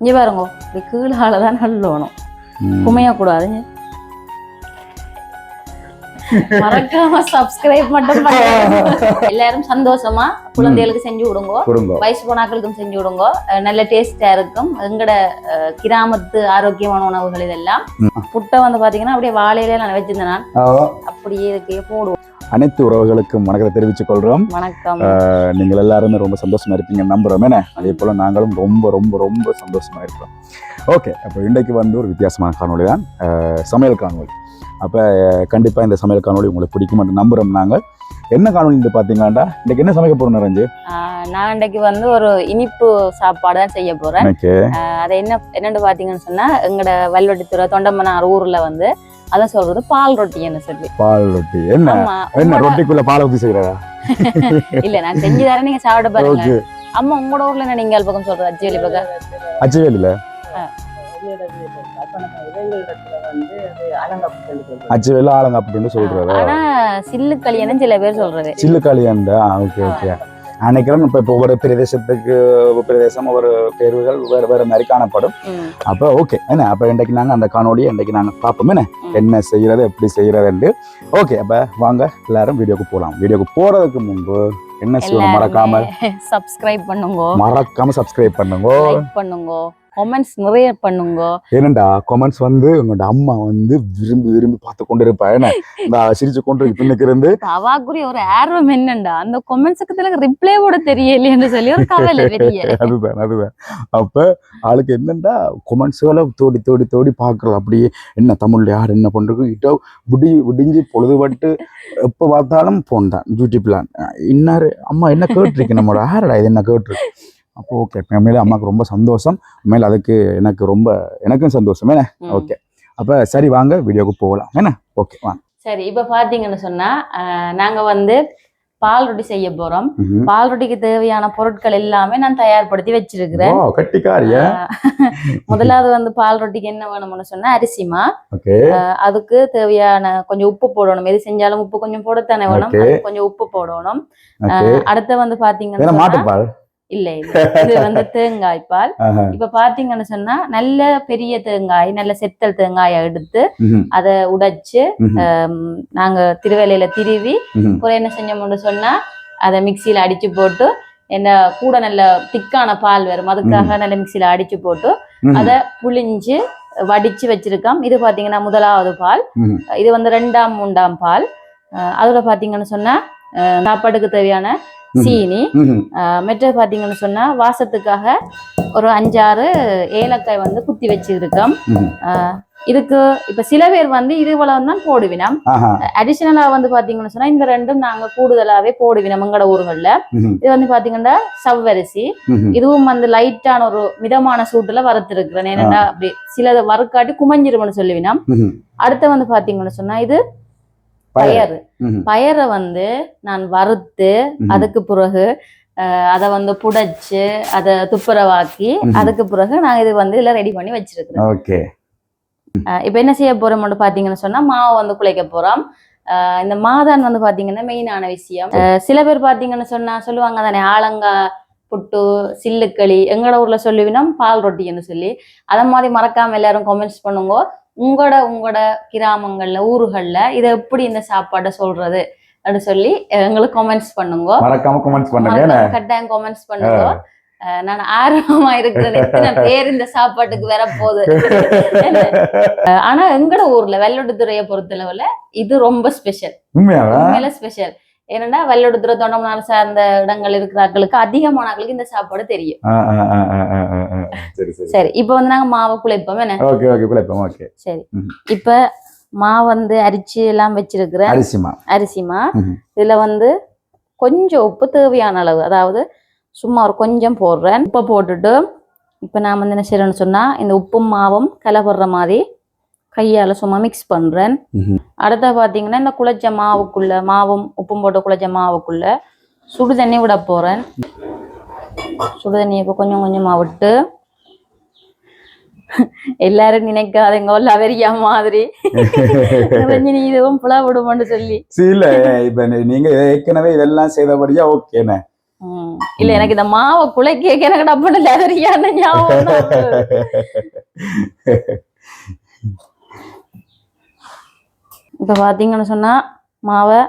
இங்கே பாருங்க இப்படி கீழால தான் நல்லோணும். குமையக்கூடாது மறக்காம சப்ஸ்கிரைப் மட்டும் பண்ணுங்க. எல்லாரும் சந்தோஷமா குழந்தைகளுக்கு செஞ்சு விடுங்க. வயசு போனாக்களுக்கும் செஞ்சு விடுங்க. நல்ல டேஸ்டா இருக்கும். எங்கட கிராமத்து ஆரோக்கியமான உணவுகள் இதெல்லாம். புட்டை வந்து பாத்தீங்கன்னா அப்படியே வாழையில நான் வச்சிருந்தேன் அப்படியே இதுக்கு போடுவோம். அனைத்து உறவுகளுக்கும் வணக்கத்தை தெரிவித்துக் கொள்றோம் வணக்கம். நீங்கள் எல்லாருமே ரொம்ப சந்தோஷமா இருப்பீங்க நம்புறோம். என்ன? அதே போல நாங்களும் ரொம்ப ரொம்ப ரொம்ப சந்தோஷமா இருக்கிறோம். ஓகே அப்போ இன்றைக்கு வந்து ஒரு வித்தியாசமான காணொளி தான். சமையல் காணொளி. அப்போ கண்டிப்பாக இந்த சமையல் காணொளி உங்களுக்கு பிடிக்கும் என்று நம்புறோம் நாங்கள். என்ன காணொளி இந்த பார்த்தீங்களாண்டா? இன்னைக்கு என்ன சமைக்க போறோம் ரஞ்சு? அஹ், நான் இன்றைக்கு வந்து ஒரு இனிப்பு சாப்பாடு தான் செய்ய அஹ், அது என்ன என்னன்னு பாத்தீங்கன்னு சொன்னா எங்கட வல்வெட்டித்துறை தொண்டமனார் ஊர்ல வந்து அதான் சொல்றது பால் ரொட்டின்னு சொல்லி. பால் ரொட்டி. என்ன? என்ன ரொட்டிக்குள்ள பால் ஊற்றி செய்யறதா இல்ல நான் செஞ்சு தரேன் நீங்க சாப்பிட பாருங்க. அம்மா உங்களோட ஊர்ல என்ன நீங்க பக்கம் சொல்றது? அஜ்ஜி பக்கம்? அச்சுவேலியில் அச்சுவேல ஆளுங்க அப்படின்னு சொல்றது? ஆனா சில்லு களியன்னு சில பேர் சொல்றது. சில்லுக்காளியாண்டா ஓகே ஓகே நினைக்கிறேன் இப்போ இப்போ ஒவ்வொரு பிரதேசத்துக்கு ஒவ்வொரு பிரதேசம் ஒவ்வொரு பேர்கள் வேறு வேறு மாதிரி காணப்படும். அப்போ ஓகே என்ன? அப்போ இன்றைக்கு நாங்கள் அந்த காணொலியை இன்றைக்கு நாங்கள் பார்ப்போம் என்ன. என்ன செய்கிறது எப்படி செய்கிறதுண்டு ஓகே அப்போ வாங்க எல்லாரும் வீடியோக்கு போகலாம் வீடியோக்கு போகிறதுக்கு முன்பு என்ன செய்யணும்? மறக்காம சப்ஸ்கிரைப் பண்ணுங்க. மறக்காம சப்ஸ்கிரைப் பண்ணுங்க. பண்ணுங்க. கமெண்ட்ஸ் நிறைய பண்ணுங்க. ஏனண்டா கமெண்ட்ஸ் வந்து உங்களோட அம்மா வந்து விரும்பி விரும்பி பார்த்து கொண்டு இருப்பா என்ன இந்த சிரிச்சு கொண்டு பின்னுக்கு இருந்து. அவாக்குரிய ஒரு ஆர்வம் என்னண்டா? அந்த கொமெண்ட்ஸுக்கு ரிப்ளை கூட தெரியலையேன்னு சொல்லி ஒரு கவலை பெரிய அதுதான் அதுதான். அப்ப ஆளுக்கு என்னண்டா கொமெண்ட்ஸுகளை தோடி தோடி தோடி பார்க்கறது. அப்படியே என்ன தமிழ்ல யார் என்ன பண்றது இட்டோ விடி விடிஞ்சு பொழுதுபட்டு எப்போ பார்த்தாலும் போன் தான் யூடியூப்ல இன்னாரு அம்மா என்ன கேட்டிருக்கு நம்மளோட? யாரடா இது என்ன கேட்டிருக்கு? அப்போ ஓகே உண்மையில அம்மாவுக்கு ரொம்ப சந்தோஷம். உண்மையில அதுக்கு எனக்கு ரொம்ப எனக்கும் சந்தோஷம். என்ன. ஓகே அப்ப சரி வாங்க. வீடியோக்கு போகலாம். என்ன? ஓகே வாங்க சரி இப்ப பாத்தீங்கன்னு சொன்னா அஹ், நாங்க வந்து பால் ரொட்டி செய்ய போறோம். பால் ரொட்டிக்கு தேவையான பொருட்கள் எல்லாமே நான் தயார்படுத்தி வச்சிருக்கிறேன். முதலாவது வந்து பால் ரொட்டிக்கு என்ன வேணும்னு சொன்னா அரிசிமா. அதுக்கு தேவையான கொஞ்சம் உப்பு போடணும். எது செஞ்சாலும் உப்பு கொஞ்சம் போடத்தானே வேணும். கொஞ்சம் உப்பு போடணும். அடுத்து வந்து பாத்தீங்கன்னு இல்ல இது வந்து தேங்காய் பால். இப்ப பாத்தீங்கன்னு சொன்னா நல்ல பெரிய தேங்காய் நல்ல செத்தல் தேங்காயை எடுத்து. அதை உடைச்சு நாங்க திருவேலையில திருவி. அப்புறம் என்ன செஞ்சோம்னு சொன்னா அதை மிக்சியில அடிச்சு போட்டு என்ன கூட நல்ல திக்கான பால் வரும் அதுக்காக நல்ல மிக்சியில அடிச்சு போட்டு. அதை புளிஞ்சு வடிச்சு வச்சிருக்கோம் இது பாத்தீங்கன்னா முதலாவது பால். இது வந்து ரெண்டாம் மூன்றாம் பால் அதுல பாத்தீங்கன்னு சொன்னா சாப்பாட்டுக்கு தேவையான. சீனி. மெட்ட பாத்தீங்கன்னு சொன்னா வாசத்துக்காக ஒரு அஞ்சாறு ஏலக்காய் வந்து குத்தி வச்சிருக்கோம். இதுக்கு இப்ப சில பேர் வந்து இது இவ்வளவு தான் போடுவினம். அடிஷனலா வந்து பாத்தீங்கன்னு சொன்னா இந்த ரெண்டும் நாங்க கூடுதலாவே போடுவினம் எங்கட ஊர்கள்ல ம்ஹும். இது வந்து பாத்தீங்கன்னா சவ்வரிசி. இதுவும் வந்து லைட்டான ஒரு மிதமான சூட்டுல வறுத்திருக்கிறேன். ஏன்னா அப்படி சிலதை வறுக்காட்டி குமஞ்சிரும்னு சொல்லுவினம். அடுத்து வந்து பாத்தீங்கன்னு சொன்னா இது பயறு. பயரை வந்து நான் வறுத்து. அதுக்கு பிறகு அதை வந்து புடைச்சு அதை துப்புரவாக்கி. அதுக்கு பிறகு நான் இது வந்து இதுல ரெடி பண்ணி வச்சிருக்கிறேன். ஓகே. இப்ப என்ன செய்ய போறோம்னு பாத்தீங்கன்னு சொன்னா மாவு வந்து குழைக்க போறோம். இந்த மாதான் வந்து பாத்தீங்கன்னா மெயினான விஷயம். சில பேர் பாத்தீங்கன்னு சொன்னா சொல்லுவாங்க தானே ஆலங்கா புட்டு சில்லுக்களி எங்கட ஊர்ல சொல்லுவினோம் பால் ரொட்டின்னு சொல்லி. அத மாதிரி மறக்காம எல்லாரும் கமெண்ட்ஸ் பண்ணுங்க. உங்களோட உங்களோட கிராமங்கள்ல ஊர்கள்ல இதை எப்படி இந்த சாப்பாடை சொல்றது அப்படின்னு சொல்லி எங்களுக்கு கமெண்ட்ஸ் பண்ணுங்க. மறக்காம கமெண்ட்ஸ் பண்ணுங்க. கட்டாயம் கமெண்ட்ஸ் பண்ணுங்க. நான் ஆர்வமா இருக்கிறேன் பேர் இந்த சாப்பாட்டுக்கு வர போகுது ஆனா எங்கட ஊர்ல வெள்ளோட்டுத்துறையை பொறுத்தளவுல இது ரொம்ப ஸ்பெஷல் உண்மையில ஸ்பெஷல் ஏன்னா வெள்ளோட்டுத்துறை தொண்டமனார் சார்ந்த இடங்கள் இருக்கிறார்களுக்கு அதிகமானாக்களுக்கு இந்த சாப்பாடு தெரியும். சரி இப்போ வந்து நாங்க மாவு குழைப்போம் என்ன? ஓகே ஓகே குழப்பம் ஓகே. சரி. இப்ப மாவு வந்து அரிச்சு எல்லாம் வச்சிருக்கிறேன் அரிசிமா அரிசிமா. இதுல வந்து கொஞ்சம் உப்பு தேவையான அளவு. அதாவது சும்மா ஒரு கொஞ்சம் போடுறேன். உப்பை போட்டுட்டு இப்போ நான் வந்து என்ன செய்யறேன்னு சொன்னா இந்த உப்பும் மாவும் கலப்படுற மாதிரி கையால சும்மா மிக்ஸ் பண்றேன் ம்ஹும். அடுத்த பாத்தீங்கன்னா இந்த குழைச்ச மாவுக்குள்ள மாவும் உப்பும் போட்டு குழைச்ச மாவுக்குள்ள சுடு தண்ணி விட போறேன் சுடு தண்ணி இப்போ கொஞ்சம் கொஞ்சமா விட்டு எல்லாரும் நினைக்காதங்க லவரியா மாதிரி ரஞ்சினி இதுவும் புலா விடுமான்னு சொல்லி இல்ல இப்ப நீ- நீங்க ஏற்கனவே இதெல்லாம் செய்தபடியா ஓகேண்ணே. இல்ல எனக்கு இந்த மாவை குலைக்க எனக்கு டப்புன்னு லெதரியான ஞாபகம். இப்ப பாத்தீங்கன்னு சொன்னா மாவை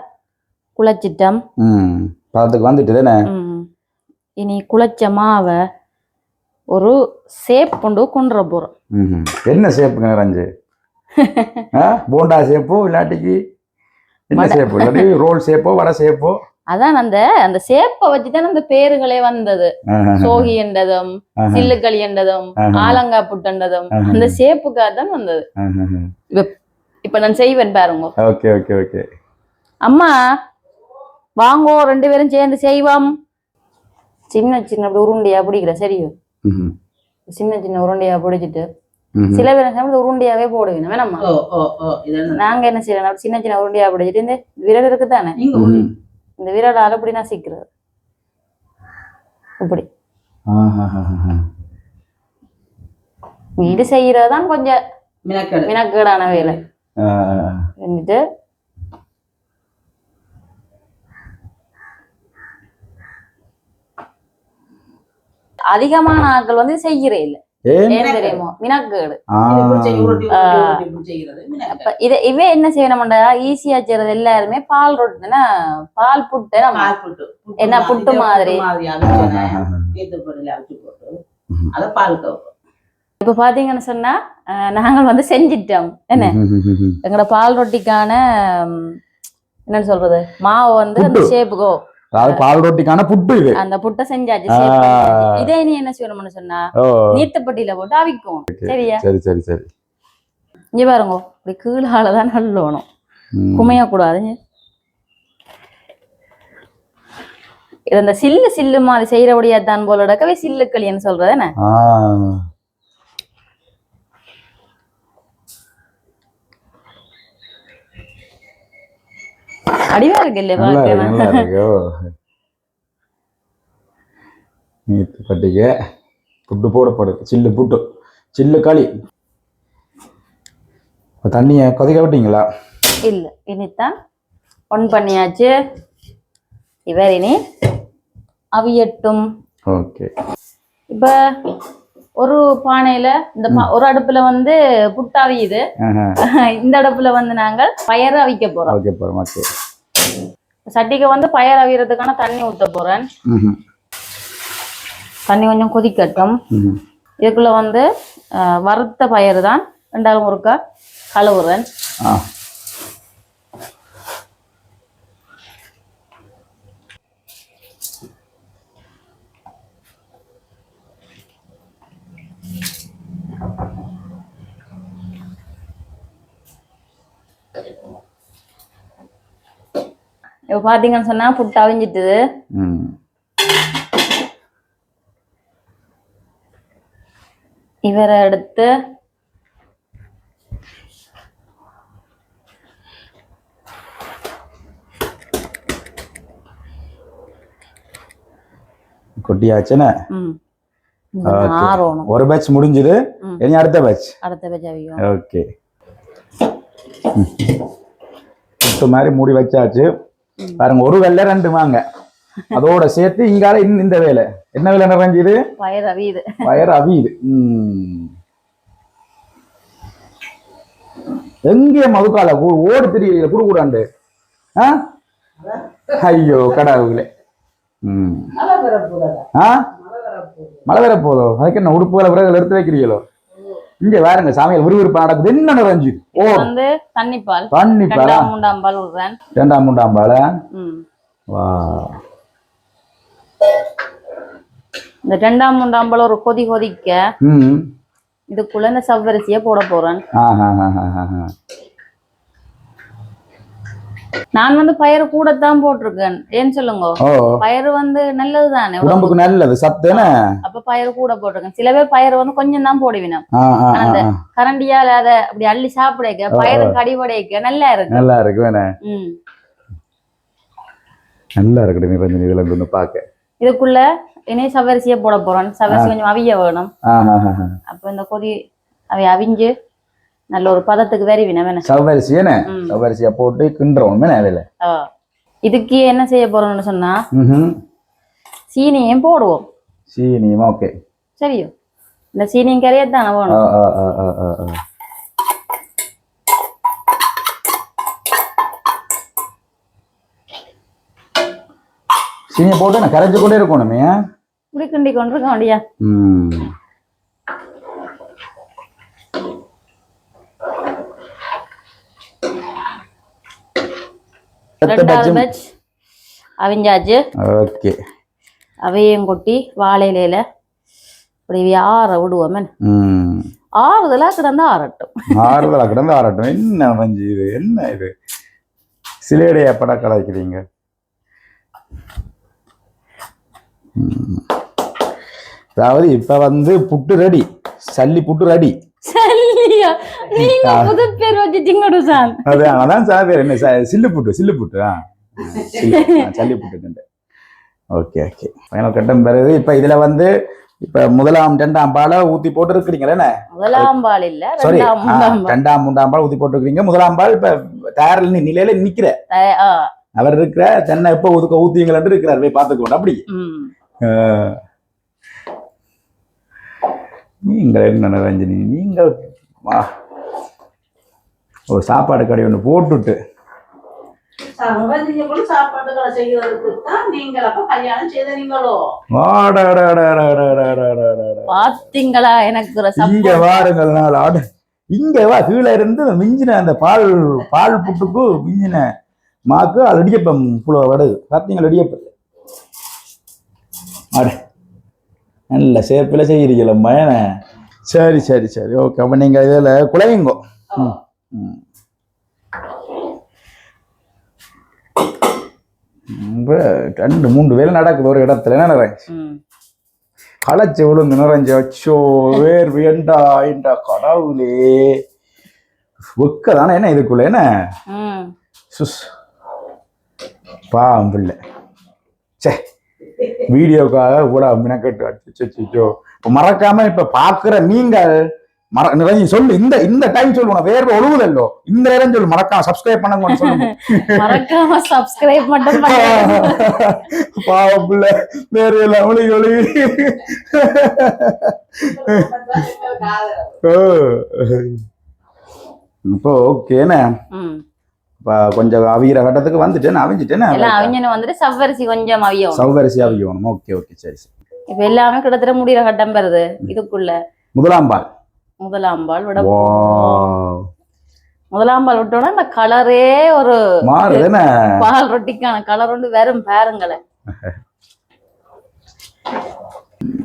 குழைச்சிட்டோம். ம் பதத்துக்கு வந்துட்டு தானே. இனி குழைச்ச மாவை ஒரு சேப் கொண்டு கொண்டு போறோம். ம் என்ன ரஞ்சு? ஆ போண்டா ஷேப்போ இல்லாட்டிக்கு என்ன ஷேப்பு இல்லாட்டி ரோல் ஷேப்போ வடை ஷேப்போ அதான் அந்த அந்த சேப்பை வச்சுதான் அந்த பேருகளே வந்தது. சோகி என்றதும் சில்லுக்களி என்றதும் ஆலங்கா புட்டன்றதும் அந்த சேப்புக்காக தான் வந்தது. இப்ப நான் செய்வேன் பாருங்க. Okay okay okay. அம்மா வாங்கோ ரெண்டு பேரும் சேர்ந்து செய்வோம். சின்ன சின்ன அப்படி உருண்டையா பிடிக்கிற சரியோ? சின்ன சின்ன உருண்டையா பிடிச்சிட்டு. சில பேர் என்ன உருண்டையாவே போடுவீங்க வேணாம்மா? ஓ ஓ ஓ இதெல்லாம் நாங்க என்ன செய்யறோம் சின்ன சின்ன உருண்டையா பிடிச்சிட்டு இந்த விரல் இருக்கு தானே நீங்க ம் இந்த விரலால அப்படி நசிக்கிறது. இப்படி. ஆஹாஹாஹா. வீடு செய்யறதுதான் கொஞ்சம் மினக்கடை. வினக்கேடான வேலை. வந்துட்டு அதிகமான ஆட்கள் வந்து செய்யறே இல்ல. இவ என்ன செய்யணும்டா? ஈஸியா செய்யறது எல்லாருமே பால் ரொட்டினா பால் புட்டு நம்ம பால் புட்டு. புட்டு என்ன மாதிரி, புட்டு மாதிரி? இப்ப பாத்தீங்கன்னு சொன்னா அஹ், நாங்கள் வந்து செஞ்சிட்டோம். என்ன. எங்களோட பால் ரொட்டிக்கான என்னன்னு சொல்றது? மாவு வந்து அந்த. ஷேப்புக்கோ அதாவது பால் ரொட்டிக்கான புட்டு இது. அந்த புட்டை செஞ்சாச்சு. இதே நீ என்ன செய்யணும்னு சொன்னா நீர்த்தப்பட்டியில போட்டு அவிக்கும். சரியா? சரி சரி சரி. இங்க பாருங்க இப்படி கீழால தான் நல்லணும் ம். குமையக்கூடாது இது அந்த சில்லு சில்லு மாதிரி செய்யறபடியா தான் போல சில்லு களின்னு சொல்றது என்ன? ஆ அடிவா இருக்கு இல்லையா நல்லா இருக்கு நல்லா இருக்கு. ஓ. நீத்து பட்டிகை புட்டு போடப்படுது சில்லு புட்டு. சில்லு களி. தண்ணியை கொதிக்க விட்டீங்களா? இல்ல இனித்தான் ஒன் பண்ணியாச்சு. இவர் இனி அவியட்டும். ஓகே. இப்ப ஒரு பானையில இந்த ஒரு அடுப்புல வந்து புட்டு அவியுது. இந்த அடுப்புல வந்து நாங்கள் பயறு அவிக்க போறோம். போகிறோம் ஓகே. சட்டிக்கு வந்து பயறு அவியறதுக்கான தண்ணி ஊத்த போறேன். தண்ணி கொஞ்சம் கொதிக்கட்டும். இதுக்குள்ள வந்து வறுத்த பயறு தான் ரெண்டாலும் ஒருக்கா கழுவுறேன் இப்ப பாத்தீங்கன்னு சொன்னா புட்டு அவிஞ்சிட்டுது. இவரை எடுத்து கொட்டியாச்சுன்னு? ஒரு பேட்ச் முடிஞ்சுது. இனி அடுத்த பேட்ச் அடுத்த அவியும். ஓகே. மாதிரி மூடி வச்சாச்சு. பாருங்க ஒரு வெள்ளை ரெண்டு வாங்க அதோட சேர்த்து இங்கால இந்த வேலை. என்ன வேலை நிறைஞ்சது பயறு அவியுது. வயர் அவியுது. ம். எங்கே மதுக்கால? ஓடி தெரியல குடுக்குறாண்டு ஆ? ஐயோ கடவுளே. ம். மழை வர போதோ அதுக்கு என்ன உடுப்புகளை விறகுல எடுத்து வைக்கிறீங்களோ? இங்க வேறுங்க சாமியார் விறுவிறுப்பு நடக்குது. என்ன நிறைஞ்சு ஓ வந்து தண்ணிப்பால். தண்ணி பாலா ரெண்டாம் மூண்டாம் பால் விடுறேன் ரெண்டாம் மூண்டாம் பால? ம். வா. இந்த ரெண்டாம் மூண்டாம் பால் ஒரு கொதி கொதிக்க ம். இதுக்குள்ள இந்த சவ்வரிசியை போட போறேன். ஆஹா. நான் வந்து பயறு கூடத்தான் போட்டிருக்கேன். ஏன்னு சொல்லுங்க? பயறு வந்து நல்லது தானே உடம்புக்கு நல்லது சத்துன்னு அப்ப பயறு கூட போட்டிருக்கேன். சில பேர் பயறு வந்து கொஞ்சம் தான் ஆ, அந்த. கரண்டியால அத அப்படி அள்ளி சாப்பிடக்க பயறு கடிவடைக்க நல்லா இருக்கு. நல்லா இருக்கு வேணே. நல்லா இருக்குது நிரஞ்சனி இதுல இருந்து பார்க்க இதுக்குள்ள இனி சவரிசியை போட போறேன் சவரிசி கொஞ்சம் அவிய வேணும். அப்ப இந்த கொதி அவை அவிஞ்சு நல்ல ஒரு பதத்துக்கு வெறிவின சவ்வரிசி என்ன. சவ்வரிசியை போட்டு கிண்டுறோம் அதுல. இதுக்கு என்ன செய்ய போறோம்னு சொன்னா. சீனியும் போடுவோம். சீனியும் ஓகே. சரியோ? இந்த சீனியும் ஆ ஆ ஆ சீனியை போட்டு நான் கரைச்சு கொண்டே இருக்கணுமே இப்படி கிண்டி கொண்டு இருக்க வேண்டியா ம். ரெண்டாவது பேட்ச் அவிஞ்சாச்சு. ஓகே. அவையும் கொட்டி வாழை இலையில இப்படி ஆற விடுவோமே ஆறுதலா கிடந்தா ஆறட்டும். ஆறுதலா கிடந்து ஆறட்டும். என்ன வஞ்சி இது? என்ன இது? சிலேடைய பட கலாய்க்கிறீங்க. அதாவது இப்ப வந்து புட்டு ரெடி சல்லி புட்டு ரெடி சரியா நீங்க புது பேர் வச்சுட்டீங்க சான். அது அதான் சார் பேர். என்ன ச- சில்லு புட்டு சில்லு புட்டு ஆ. சில்லு. ஆ, சல்லி புட்டு ஓகே ஓகே. ஃபைனல் கட்டம் பிறகு இப்ப இதுல வந்து இப்ப முதலாம் ரெண்டாம் பாலை ஊத்தி போட்டு இருக்கிறீங்களே என்ன? முதலாம் பால் இல்ல சாரி ரெண்டாம் மூன்றாம் பால் ஊத்தி போட்டுருக்கீங்க முதலாம் பால் இப்ப தயாரில் நிலையில நிக்கிற. அவர் இருக்கிற தென்னை எப்ப ஒதுக்க ஊத்திங்களான்னு இருக்கிறார். போய் பார்த்துக்கோங்க அப்படி. நீங்கள் என்ன ரஞ்சினி நீங்கள் வா. ஒரு சாப்பாடு கடை ஒன்று போட்டுட்டு. பாத்தீங்களா எனக்கு இங்க வாருங்கள் நாள் ஆடு. இங்க வா கீழே இருந்து மிஞ்சின அந்த பால் பால் புட்டுக்கு மிஞ்சின மாக்கு அது இடியப்பம் புழுவ வடகு பார்த்தீங்களா இடியப்பம்? ஆடு நல்ல சேப்பில் செய்கிறீங்களா சரி சரி சரி. ஓகே அப்போ நீங்கள் இதில் குழையுங்கோ ம். ரெண்டு மூன்று வேலை நடக்குது ஒரு இடத்துல. என்ன நிறைய ம். களைச்சு விழுந்து நிறைஞ்சு அச்சோ வேர் வேண்டா ஐண்டா கடவுளே. வெக்க தானே என்ன இதுக்குள்ள என்ன. சுஸ். பாவம் பிள்ளை. சே வீடியோக்காக கூட மினக்கட்டு அச்சோ இப்போ மறக்காம இப்ப பாக்குற நீங்கள் மற நிறைய சொல்லு. இந்த இந்த டைம் சொல்லு வேர்வை ஒழுகுதல்லோ. இந்த நேரம் சொல்லு மறக்காம சப்ஸ்கிரைப் பண்ணுங்க சொல்லுங்க. மறக்காம சப்ஸ்கிரைப் மட்டும் பாவம் பிள்ளை. வேறு எல்லாம் ஒழுகி. ஒழுகி. இப்போ ஓகேண்ணே கொஞ்சம் அவிகிற கட்டத்துக்கு வந்துட்டேன். அவிஞ்சிட்டேன். அவிஞ்சன வந்துட்டு சவ்வரிசி கொஞ்சம் அவியும் சௌகரிசி அவிக்கணும் ஓகே ஓகே சரி சரி. இப்ப எல்லாமே கிட்டத்தட்ட முடிகிற கட்டம் பெறுது இதுக்குள்ள. முதலாம் பால். முதலாம் பால் விட முதலாம் பால் விட்டோம்னா இந்த கலரே ஒரு பால் ரொட்டிக்கான கலர் வந்து வெறும் பாருங்களேன்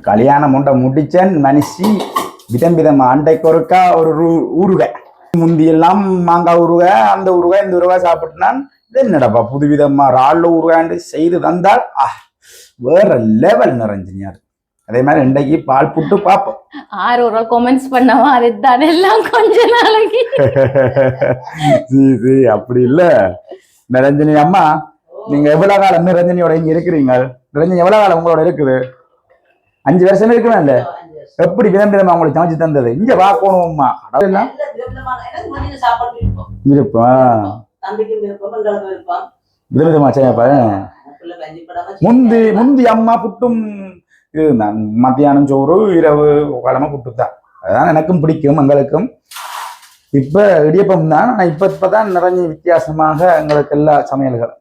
கல்யாணம் முண்டை முடிச்சேன் மனுஷி விதம் விதம் அண்டைக்கு ஒருக்கா ஒரு ரூ- ஊறுகாய் முந்தி எல்லாம் மாங்காய் ஊறுகாய் அந்த ஊறுகாய் இந்த ஊறுகாய் சாப்பிட்டுனான். இது என்னடாப்பா புதுவிதமா ராள்ல ஊறுகாண்டு செய்து தந்தால்? ஆ வேற லெவல் நிறைஞ்சினியார் அதே மாதிரி இன்றைக்கு பால் புட்டு பார்ப்போம். ஆறு ஒரு கொமெண்ட்ஸ் பண்ண மாதிரி தான் எல்லாம் கொஞ்ச நாளைக்கு. சீ சீ அப்படி இல்ல. நிரஞ்சனி அம்மா நீங்க எவ்வளவு காலம் நிரஞ்சனியோட இங்க இருக்கிறீங்க? நிரஞ்சனி எவ்வளவு காலம் உங்களோட இருக்குது? அஞ்சு வருஷம் இருக்குமே இல்ல? எப்படி விதம் விதமா உங்களுக்கு சமைச்சு தந்தது? இங்க வாக்கணும்மா அதெல்லாம் எனக்கு மதியம் சாப்பாடு விருப்பம். விருப்பம். தம்பிக்கும் விருப்பம் எங்களுக்கு விருப்பம். விதம் விதமா செய்யப்பா பிள்ளை கஞ்சி படாம முந்தி முந்தி அம்மா புட்டும் இது நான் மத்தியானம் சோறு இரவு கிழமை புட்டு தான் அதான் எனக்கும் பிடிக்கும் எங்களுக்கும். இப்ப இடியப்பம் தான் ஆனா இப்ப இப்பதான் நிறைய வித்தியாசமாக எங்களுக்கு எல்லா சமையல்கள்.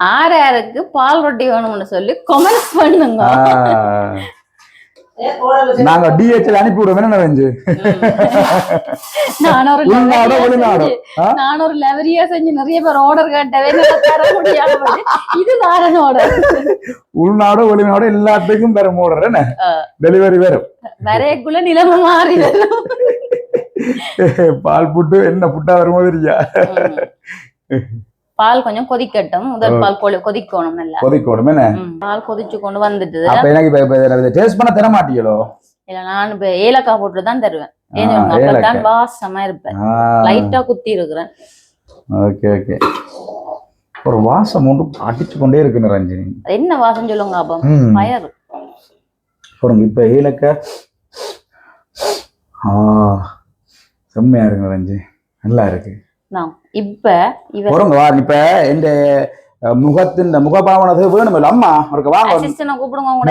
ஆறு யாருக்கு பால் ரொட்டி வேணும்னு சொல்லி கொமெண்ட்ஸ் பண்ணுங்க ஆஹ், ஏ, கோடல செஞ்சு நாங்க டிஹெச்ல அனுப்பி விடுவோம் என்ன ஒரு உள்நாடோ லெவரியா வெளிநாடோ? நான் ஒரு லெவரியா செஞ்சு நிறைய பேர் ஆர்டர் போச்சு. இது தாரன் ஆர்டர் உள்நாடோ வெளிநாடோ எல்லாத்துக்கும் பெற மூடுற என்ன. டெலிவரி வரும் வரையக்குள்ள நிலைமை மாறிடுது பால் புட்டு என்ன புட்டா வருமோ தெரியா. பால் கொஞ்சம் கொதிக்கட்டும். முதல் பால் கொதி- கொதிக்கணும் நல்லா கொதிக்கணும் என்ன. பால் கொதிச்சு கொண்டு வந்துட்டு அப்ப எனக்கு இப்ப டேஸ்ட் பண்ண தர மாட்டீங்களோ? இல்ல நான் இப்ப ஏலக்காய் போட்டு தான் தருவேன்? அப்பதான். வாசமா இருப்பேன். லைட்டா குத்தி இருக்கிறேன். Okay okay. ஒரு வாசம் ஒன்று அடிச்சு கொண்டே இருக்கு ரஞ்சினி. என்ன வாசம் சொல்லுங்க அப்போ? ம். பயர் பாருங்க இப்ப ஏலக்காய். ஆ செம்மையா இருக்கு ரஞ்சி நல்லா இருக்கு. இப்ப இப்ப இந்த முகத்தின் முகபாவனது வேணுமில்ல அம்மா அவருக்கு வாங்க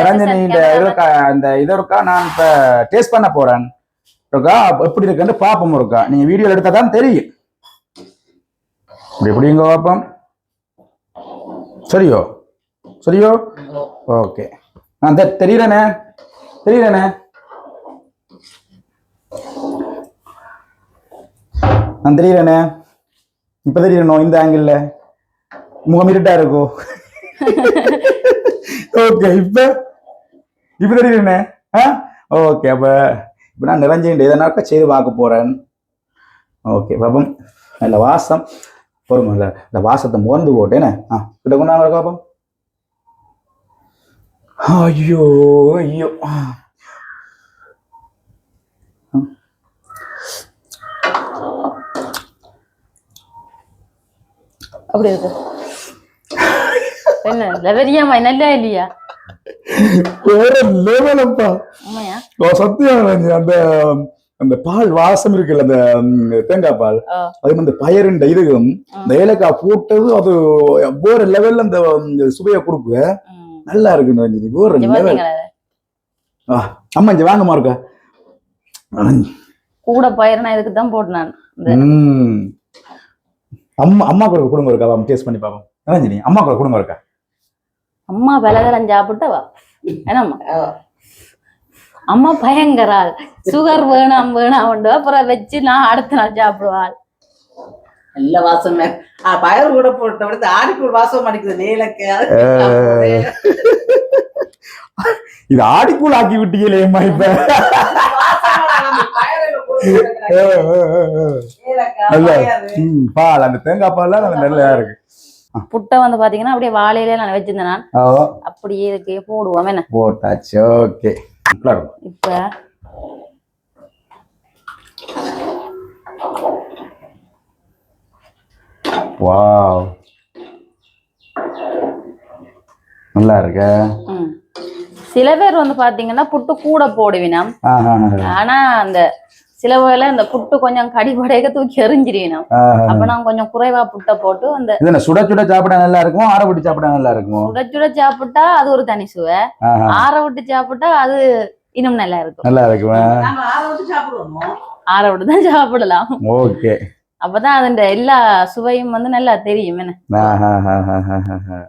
நிரஞ்சனி இந்த cameraman. இருக்கா இந்த இது இருக்கா நான் இப்ப டேஸ்ட் பண்ண போறேன். இருக்கா? எப்படி இருக்குன்னு பாப்போம் இருக்கா? நீங்க வீடியோ எடுத்தா தான் தெரியும். இப்படி எப்படிங்க பாப்போம்? சரியோ? சரியோ? ஓகே. நான் தெ- தெரியறேனே? தெரியறேனே? நான் தெரியறேனே? இப்ப தெரியணும் இந்த ஆங்கிள் முகம் இருட்டா இருக்கோ? ஓகே இப்ப? இப்ப தெரியுமே ஆ? ஓகே அப்ப இப்ப நான் நிறைஞ்சேன் எதனாக்கா செய்து பார்க்க போறேன். ஓகே பாபம் நல்ல வாசம். பொறுமை இல்ல. இந்த வாசத்தை முகந்து போட்டேனே ஆ கிட்ட கொண்டாங்க பாப்போம். ஐயோ ஐயோ. அப்படி இருக்கு. என்ன லெவரியாமா நல்லா இல்லையா? வேற உண்மையா ஓ, சத்தியம். அந்த அந்த பால் வாசம் இருக்குல்ல அந்த தேங்காய் பால். அது வந்து பயருண்ட இதுவும் இந்த ஏலக்காய் போட்டது அது வேற லெவல்ல அந்த சுவையை கொடுக்கு ம். நல்லா இருக்கு நிரஞ்சனி வேற லெவல். அம்மா இங்க வாங்கம்மா இருக்கா? கூட பயிர்னா இதுக்கு தான் போட்டு நான். அம்மா அம்மா கூட குடும்பம் இருக்கா? டேஸ்ட் பண்ணி பாப்போம் நிரஞ்சனி அம்மா கூட குடும்பம் இருக்கா? அம்மா பலதரம் சாப்பிட்டவா என்னம்மா அம்மா? பயங்கராள். சுகர் வேணாம் வேணாம் அப்புறம் வச்சு நான் அடுத்த நாள் சாப்பிடுவாள். நல்ல வாசம். பயர் கூட போட்ட விட ஆடிக்கூட வாசம் அடிக்குது. நீலக்காய் இது ஆடிக்குள் ஆக்கி விட்டீங்களேம்மா இப்ப. பால் அந்த தேங்காய் பால் அந்த நல்லா இருக்கு. புட்டை வந்து பாத்தீங்கன்னா அப்படியே வாழையில நான் வச்சிருந்தேன் நான். அப்படியே இதுக்கு போடுவோம். என்ன? போட்டாச்சு. ஓகே. இப்ப. வாவ். நல்லா இருக்க. சில பேர் வந்து பாத்தீங்கன்னா புட்டு கூட போடுவினம் ஆனா அந்த சில வேளை அந்த புட்டு கொஞ்சம் கடிபடையக்க தூக்கி எறிஞ்சிருவினம் ஆஹா. அப்ப நான் கொஞ்சம் குறைவா புட்டை போட்டு அந்த சுட சுட சாப்பிட நல்லா இருக்குமோ? ஆற விட்டு சாப்பிட நல்லா இருக்குமோ? சுட சுட சாப்பிட்டா அது ஒரு தனி சுவை. ஆற விட்டு சாப்பிட்டா அது இன்னும் நல்லா இருக்கும். நல்லா இருக்குமா? நாங்க ஆற விட்டு சாப்பிடுவோமோ? ஆற விட்டு தான் சாப்பிடலாம். ஓகே. அப்பதான் அதன் எல்லா சுவையும் வந்து நல்லா தெரியும் என்ன. ஆஹா, ஆஹா, ஆஹா, ஆஹா.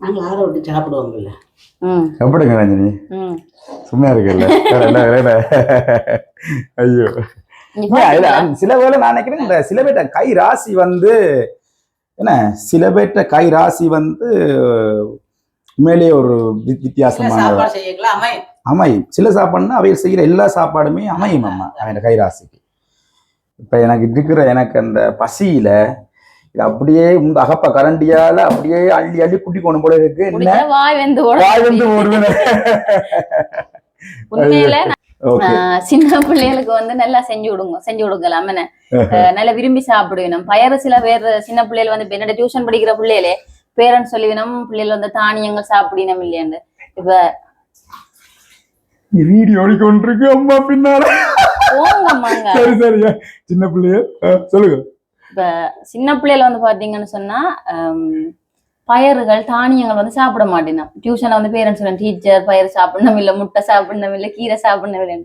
நாங்க ஆற விட்டு சாப்பிடுவோம்ல எப்படிங்க ரஞ்சினி. சும்மா இருக்குல்ல? ஐயோ. சில வேளை நான் நினைக்கிறேன் இந்த சில பேர்ட்ட கை ராசி வந்து என்ன சில பேர்ட்ட கை ராசி வந்து உண்மையிலேயே ஒரு வித்தியாசமான அமையும். சில சாப்பாடுனா அவையில் செய்கிற எல்லா சாப்பாடுமே அமையும் அம்மா அவன் கை ராசிக்கு. இப்ப எனக்கு இருக்கிற எனக்கு அந்த பசியில இது அப்படியே இந்த அகப்ப கரண்டியால அப்படியே அள்ளி அள்ளி குட்டி கொண்டு போல இருக்கு. என்ன? வாய் வெந்து வாய் வந்து ஓடுவேன் சின்ன பிள்ளைகளுக்கு வந்து நல்லா செஞ்சு விடுங்க செஞ்சு ஆஹ். நல்லா விரும்பி சாப்பிடுவினம். பயறு சில பேர் சின்ன பிள்ளைகள் வந்து என்னோட டியூஷன் படிக்கிற பிள்ளைகளே பேரண்ட்ஸ் சொல்லிவினம் பிள்ளைகள் வந்து தானியங்கள் சாப்பிடினம் இல்லையாண்டு. இப்ப வீடியோ ஓடிக்கொண்டிருக்கு அம்மா பின்னால. சரி சரியா சின்ன பிள்ளைய சொல்லுங்க. இப்ப சின்ன பிள்ளைகள் வந்து பாத்தீங்கன்னு சொன்னா பயறுகள் தானியங்கள் வந்து சாப்பிட மாட்டேன் டியூஷன்ல வந்து பேரண்ட்ஸ் டீச்சர் பயிர் சாப்பிடணும் இல்ல முட்டை சாப்பிடணும் இல்ல கீரை சாப்பிடணும் இல்லை.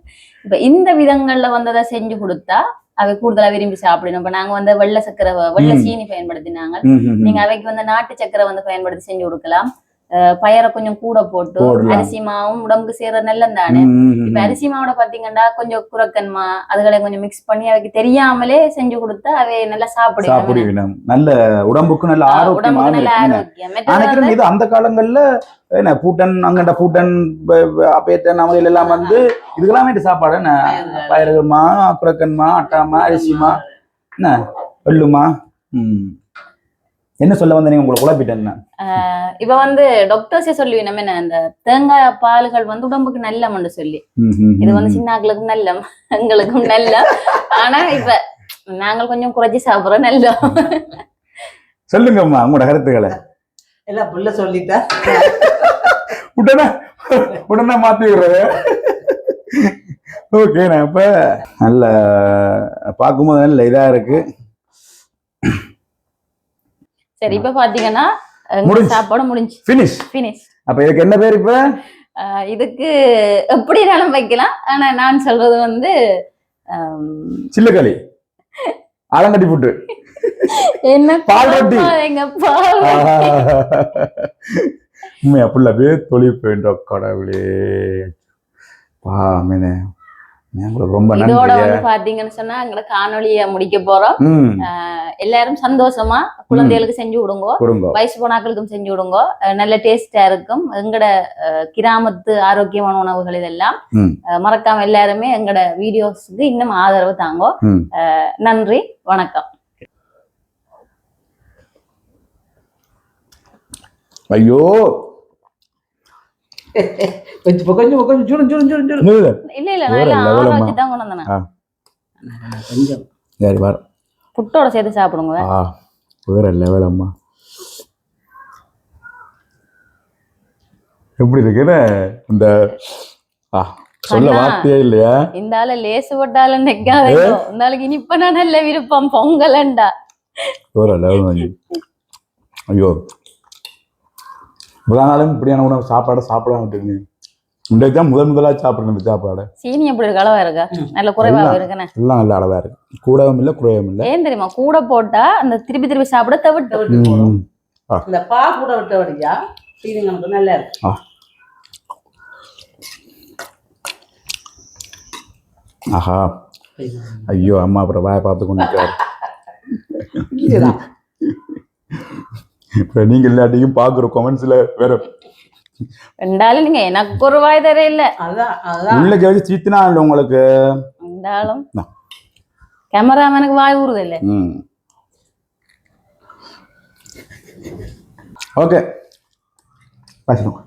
இப்ப இந்த விதங்கள்ல வந்து அதை செஞ்சு கொடுத்தா அவை கூடுதலா விரும்பி சாப்பிடணும். இப்ப நாங்க வந்து வெள்ளை சக்கரை வெள்ளை. சீனி பயன்படுத்தினாங்க. நீங்க அவைக்கு வந்து நாட்டு சக்கரை வந்து பயன்படுத்தி செஞ்சு கொடுக்கலாம். பயரை கொஞ்சம் கூட போட்டு. அரிசி மாவும் உடம்புக்கு சேர நல்லம் தானே? இப்ப. அரிசி மாவோட பாத்தீங்கன்னா கொஞ்சம் குரக்கன்மா அதுகளை கொஞ்சம் மிக்ஸ் பண்ணி அவைக்கு தெரியாமலே செஞ்சு கொடுத்தா அவை நல்லா சாப்பிடுவாங்க சாப்பிடுவேன் நல்ல உடம்புக்கு நல்ல. ஆரோக்கியம். இது அந்த காலங்கள்ல என்ன பூட்டன் அங்கண்ட பூட்டன் அப்பேட்டன் அவங்க எல்லாம் வந்து இதுக்கெல்லாம் சாப்பாடு என்ன? பயிர்கள்மா குரக்கன்மா அட்டாமா அரிசிமா என்ன? வெள்ளுமா ம். என்ன சொல்ல வந்த நீங்க உங்களை குழப்பிட்டேன் இப்ப வந்து டாக்டர்ஸே சொல்லி நம்ம என்ன அந்த தேங்காய் பால்கள் வந்து உடம்புக்கு நல்லம்னு சொல்லி. இது வந்து. சின்னாக்களுக்கும் நல்லம் எங்களுக்கும் நல்லம். ஆனா இப்ப நாங்கள் கொஞ்சம் குறைச்சி சாப்பிடுறோம் நல்லம். சொல்லுங்கம்மா உங்களோட கருத்துக்களை. எல்லாம் புள்ள சொல்லிட்டா? உடனே உடனே மாத்தி விடுறது. ஓகே நான் இப்ப நல்ல பார்க்கும்போது நல்ல இதா இருக்கு. சரி இப்ப பாத்தீங்கன்னா. சாப்பாடு முடிஞ்சு ஃபினிஷ் பினிஷ் அப்ப இதுக்கு என்ன பேர் இப்ப? இதுக்கு எப்படினாலும் வைக்கலாம். ஆனா நான் சொல்றது வந்து சில்லக்களி ஆலங்கட்டி புட்டு. என்ன பால் ரொட்டி. எங்க பால். உண்மையா புள்ள பேர் தொழில் போயின்ற கடவுளே. பாமேனே. உங்களுக்கு ரொம்ப இதோட வந்து பாத்தீங்கன்னு சொன்னா எங்களை காணொளிய முடிக்க போறோம். எல்லாரும் சந்தோஷமா குழந்தைகளுக்கு செஞ்சு விடுங்க வயசு போனாக்களுக்கும் செஞ்சு விடுங்க நல்ல டேஸ்டா இருக்கும். எங்கட கிராமத்து ஆரோக்கியமான உணவுகள் இதெல்லாம் மறக்காம எல்லாருமே எங்கட வீடியோஸ்க்கு இன்னும் ஆதரவு தாங்கோ. நன்றி வணக்கம். ஐயோ! கொஞ்சம் கொஞ்சம் கொஞ்சம் சுடும் சுடும் சுடும் சுடும் இல்ல, இல்ல நான் level ஆற. வச்சு தான் கொண்டு வந்தேன். கொஞ்சம் சரி வர புட்டோட சேர்த்து சாப்பிடுங்க. ஆ. வேற லெவல் அம்மா எப்படி இருக்குன்னு இந்த ஆ சொல்ல. வார்த்தையே இல்லையா? இந்த ஆளு லேசு போட்டாலும் நிக்காதீங்க. இந்த ஆளுக்கு இனிப்ப நான் நல்ல விருப்பம். பொங்கலண்டா. வேற லெவல் வாங்கி ஐயோ. இவ்வளோ நாளும் இப்படியான உணவு சாப்பாடை சாப்பிடாம விட்டுருங்க. இன்றைக்கு தான் முதல் முதலாக சாப்பிட்றேன் இந்த சாப்பாடை. சீனி எப்படி இருக்கு? அளவா இருக்கா? நல்ல குறைவா எல்லாம். இருக்குன்னு எல்லாம் நல்ல அளவா இருக்கு. கூடவும் இல்லை குறையவும் இல்லை. ஏன் தெரியுமா? கூட போட்டா அந்த திருப்பி திருப்பி சாப்பிட தவிட்டு. இந்த பா கூட விட்ட வழியா ஃபீலிங் நமக்கு நல்லா இருக்கு. ஆஹா. ஐயோ அம்மா அப்புறம் வாயை பார்த்து கொண்டு நீங்க எல்லாத்தையும் பார்க்குற கொமெண்ட்ஸ்ல வேற ரெண்டாலும் நீங்க எனக்கு ஒரு வாய் தர இல்ல அதான் அதான் உள்ள கேட்டு சீத்துனா இல்லை உங்களுக்கு ரெண்டாலும் நா. கேமராமேனுக்கு வாய் ஊறுது இல்ல ம் ஓகே பேசணும்